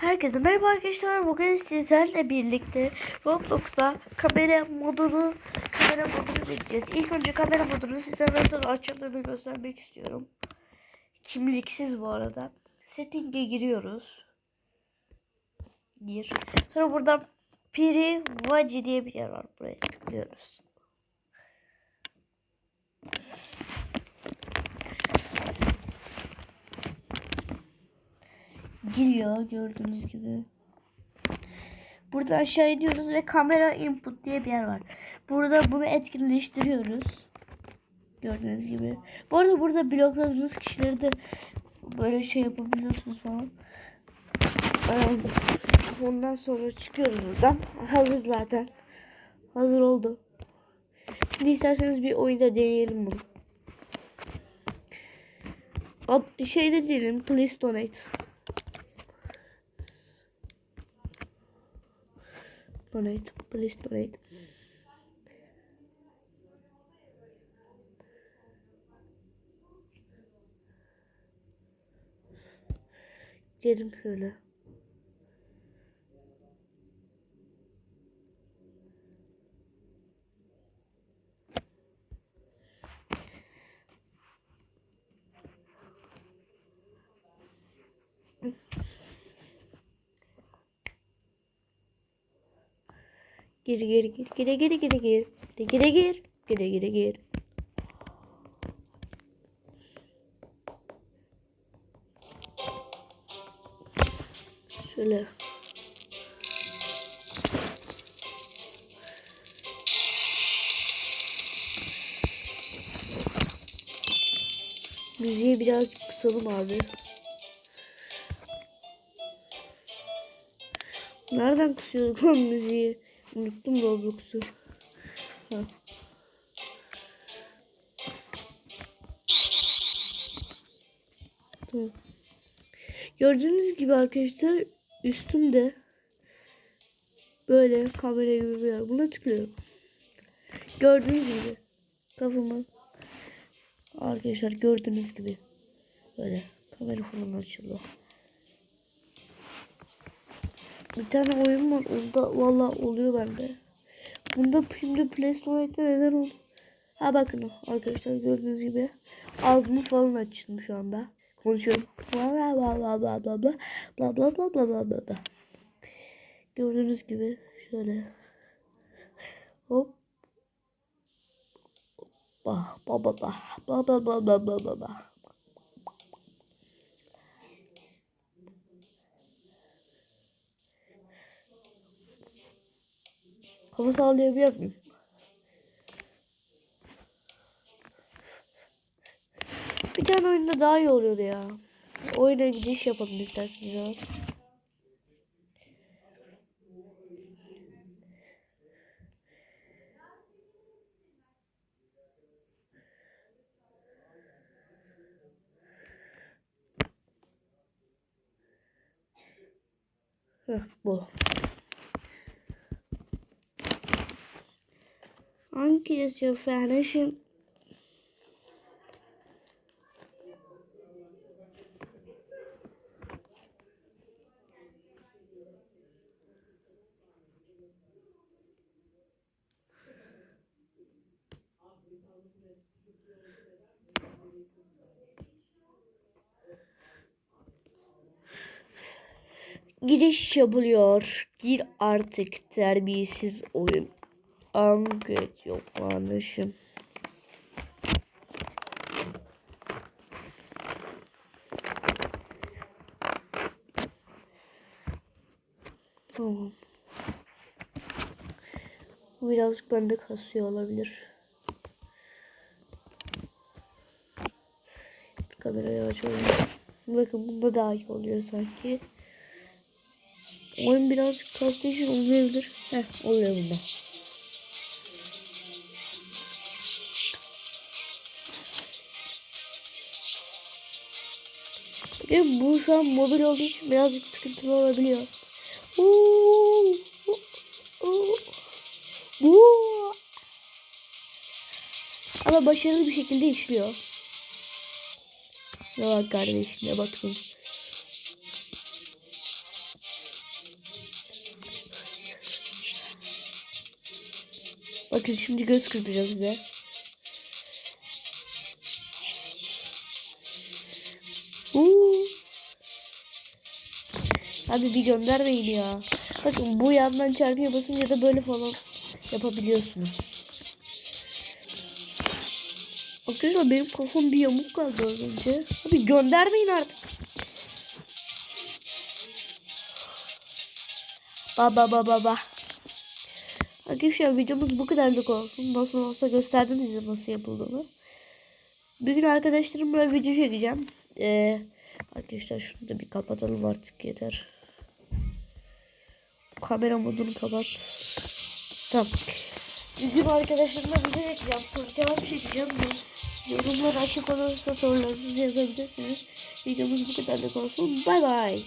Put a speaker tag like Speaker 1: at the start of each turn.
Speaker 1: Herkese merhaba arkadaşlar. Bugün sizlerle birlikte Roblox'ta kamera modunu kamera modunu deneyeceğiz. İlk önce kamera modunu size nasıl açıldığını göstermek istiyorum. Kimliksiz bu arada. Setting'e giriyoruz. Gir. Sonra buradan Privacy diye bir yer var. Buraya tıklıyoruz. Giriyor gördüğünüz gibi. Burada aşağı iniyoruz ve kamera input diye bir yer var. Burada bunu etkinleştiriyoruz. Gördüğünüz gibi. Bu arada burada blokladığınız kişileri de böyle şey yapabiliyorsunuz falan. Ee, Ondan sonra çıkıyoruz buradan. Hazır zaten. Hazır oldu. Şimdi isterseniz bir oyunda deneyelim bunu. Şeyde diyelim please donate. Donate. Please donate. Gidelim şöyle. Gir gir gir gire gire gire gir gire gir gire gire gir. Şöyle. Müziği birazcık kısalım abi. Nereden kısıyorduk lan müziği? Unuttum Roblox'u. Gördüğünüz gibi arkadaşlar üstümde böyle kamera gibi bir yer. Buna tıklıyorum. Gördüğünüz gibi kafamı arkadaşlar gördüğünüz gibi böyle kamera falan açıldı. Bir tane oyun var. Onda valla oluyor bende. Bunda şimdi Play Store'da neden oldu? Ha bakın arkadaşlar gördüğünüz gibi ağzımı falan açtım şu anda. Konuşuyorum. Bla bla bla bla bla bla bla bla bla bla bla bla bla. Gördüğünüz gibi şöyle. Hop. Bah bah bah bah bah bah bah bah bah bah Kafa sallayabiliyor muyum? Bir tane oyunda daha iyi oluyordu ya. Oyuna gidiş yapalım isterseniz ya. Heh, bu. Hangi yazıyor Foundation? Giriş yapılıyor. Gir artık terbiyesiz oyun. Anket yoklanışım. Tamam. Bu birazcık bende kasıyor olabilir. Kamerayı açalım. Bakın bunda daha iyi oluyor sanki. Oyun birazcık kastığı için olmayabilir. Heh oluyor bunda. Ve bu şu an mobil olduğu için birazcık sıkıntılı olabiliyor. Oo, oo. Ama başarılı bir şekilde işliyor. Ne var kardeşim ne bakın. Bakın şimdi göz kırpacağım size. Abi bir göndermeyin ya. Bakın bu yandan çarpıya basınca da böyle falan yapabiliyorsunuz. Arkadaşlar benim kafam bir yamuk kaldı az önce. Abi göndermeyin artık. Baba baba baba. Arkadaşlar videomuz bu kadarlık olsun. Nasıl olsa gösterdim size nasıl yapıldığını. Bugün arkadaşlarımla video çekeceğim. Ee, arkadaşlar şunu da bir kapatalım artık yeter. Kamera modunu kapat. Tamam. Bugün arkadaşlarımla video çekeceğim. Soru cevap çekeceğim. Yorumlar açık olursa sorularınızı yazabilirsiniz. Videomuz bu kadarlık olsun. Bay bay.